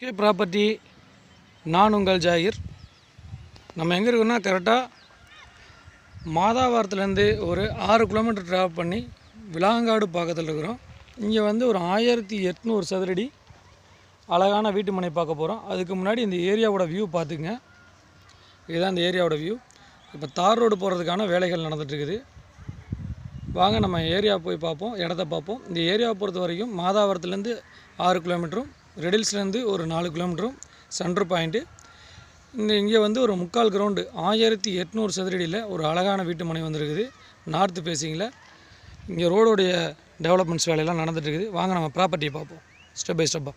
K property நான் உங்கள் ஜாகிர். நம்ம எங்கே இருக்கோம்னா கரெக்டாக மாதாவாரத்துலேருந்து ஒரு ஆறு கிலோமீட்டர் ட்ராவல் பண்ணி விலாங்காடு பக்கத்தில் இருக்கிறோம். இங்கே வந்து ஒரு ஆயிரத்தி எட்நூறு சதுரடி அழகான வீட்டு மனை பார்க்க போகிறோம் அதுக்கு முன்னாடி இந்த ஏரியாவோட வியூ பார்த்துங்க இதுதான் இந்த ஏரியாவோட வியூ இப்போ தார் ரோடு போகிறதுக்கான வேலைகள் நடந்துகிட்ருக்குது வாங்க நம்ம ஏரியா போய் பார்ப்போம் இடத்த பார்ப்போம். இந்த ஏரியாவை பொறுத்த வரைக்கும் மாதாவரத்துலேருந்து ஆறு கிலோமீட்டரும் ரெடில்ஸ்லேருந்து ஒரு நாலு கிலோமீட்டரும் சென்டர் பாயிண்ட்டு. இந்த இங்கே வந்து ஒரு முக்கால் கிரவுண்டு ஆயிரத்தி எட்நூறு சதுரடியில் ஒரு அழகான வீட்டு மனை வந்திருக்குது. நார்த்து பேசிங்கில் இங்கே ரோடோடைய டெவலப்மெண்ட்ஸ் வேலையெல்லாம் நடந்துட்டு இருக்குது. வாங்க நம்ம ப்ராப்பர்ட்டியை பார்ப்போம். ஸ்டெப் பை ஸ்டெப்பாக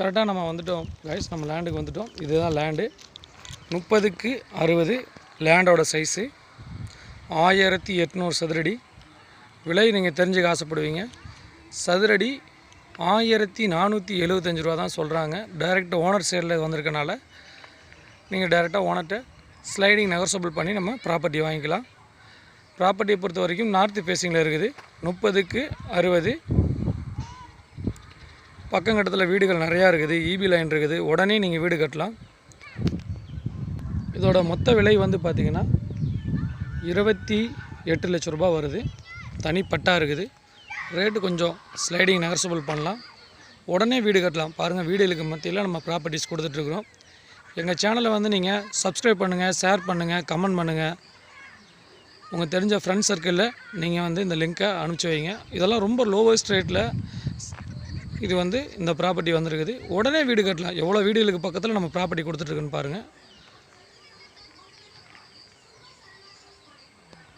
கரெக்டாக நம்ம வந்துட்டோம். கைஸ் நம்ம லேண்டுக்கு வந்துட்டோம். இதுதான் லேண்டு முப்பதுக்கு அறுபது லேண்டோட சைஸு ஆயிரத்தி எட்நூறு சதுரடி. விலை நீங்கள் தெரிஞ்சுக்க ஆசைப்படுவீங்க. சதுரடி ஆயிரத்தி நானூற்றி எழுபத்தஞ்சி ரூபா தான் சொல்கிறாங்க டைரெக்ட் ஓனர் சைடில் வந்திருக்கனால நீங்கள் டைரெக்டாக ஓனர்கிட்ட ஸ்லைடிங் நெகர்சபிள் பண்ணி நம்ம ப்ராப்பர்ட்டி வாங்கிக்கலாம். ப்ராப்பர்ட்டியை பொறுத்த வரைக்கும் நார்த்து ஃபேஸிங்கில் இருக்குது. முப்பதுக்கு அறுபது பக்கங்கட்டத்தில் வீடுகள் நிறையா இருக்குது இபி லைன் இருக்குது. உடனே நீங்கள் வீடு கட்டலாம். இதோட மொத்த விலை வந்து பார்த்திங்கன்னா இருபத்தி எட்டு லட்ச ரூபாய் வருது. தனி இருக்குது. ரேட்டு கொஞ்சம் ஸ்லைடிங் நகர்சபிள் பண்ணலாம். உடனே வீடு கட்டலாம். பாருங்கள் வீடுகளுக்கு மத்தியில் நம்ம ப்ராப்பர்ட்டிஸ் கொடுத்துட்ருக்குறோம் எங்கள் சேனலை வந்து நீங்கள் சப்ஸ்கிரைப் பண்ணுங்கள் ஷேர் பண்ணுங்கள் கமெண்ட் பண்ணுங்கள் உங்கள் தெரிஞ்ச ஃப்ரெண்ட் சர்க்கிளில் நீங்கள் வந்து இந்த லிங்க்கை அனுப்பிச்சி வைங்க. இதெல்லாம் ரொம்ப லோவஸ்ட் ரேட்டில் இது வந்து இந்த ப்ராப்பர்ட்டி வந்திருக்குது. உடனே வீடு கட்டலாம். எவ்வளோ வீடுகளுக்கு பக்கத்தில் நம்ம ப்ராப்பர்ட்டி கொடுத்துட்ருக்குன்னு பாருங்கள்